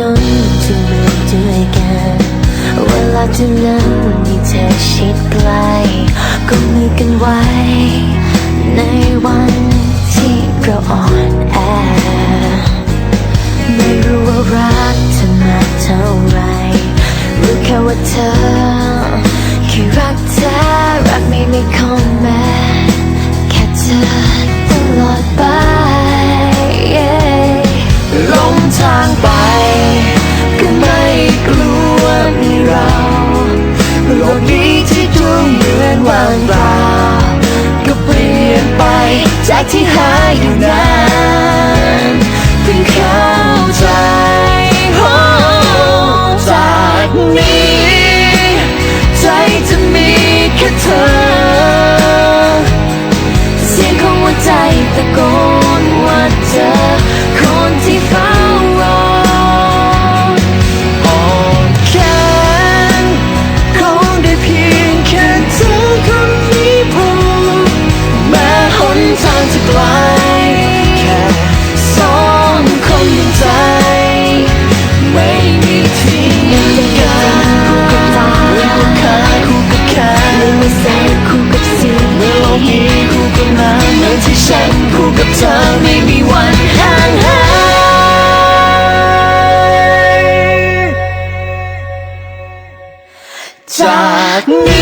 นนที่มืองด้วยกัน เวลาเท่านั้นมีเธอชิดใกลก็มือกันไว้ ในวันที่เราอ่อนแอ ไม่รู้ว่ารักเธอมาเท่าไรรู้แค่ว่าเธอแคือรักเธอรักไม่มีคอมแม้แค่เธอตลอดไปลงทางไป จากที่หายอยู่นาน จ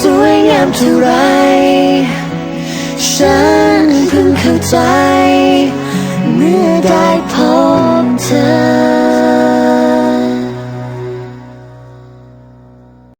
สวยงามเท่าไร ฉันเพิ่งเข้าใจ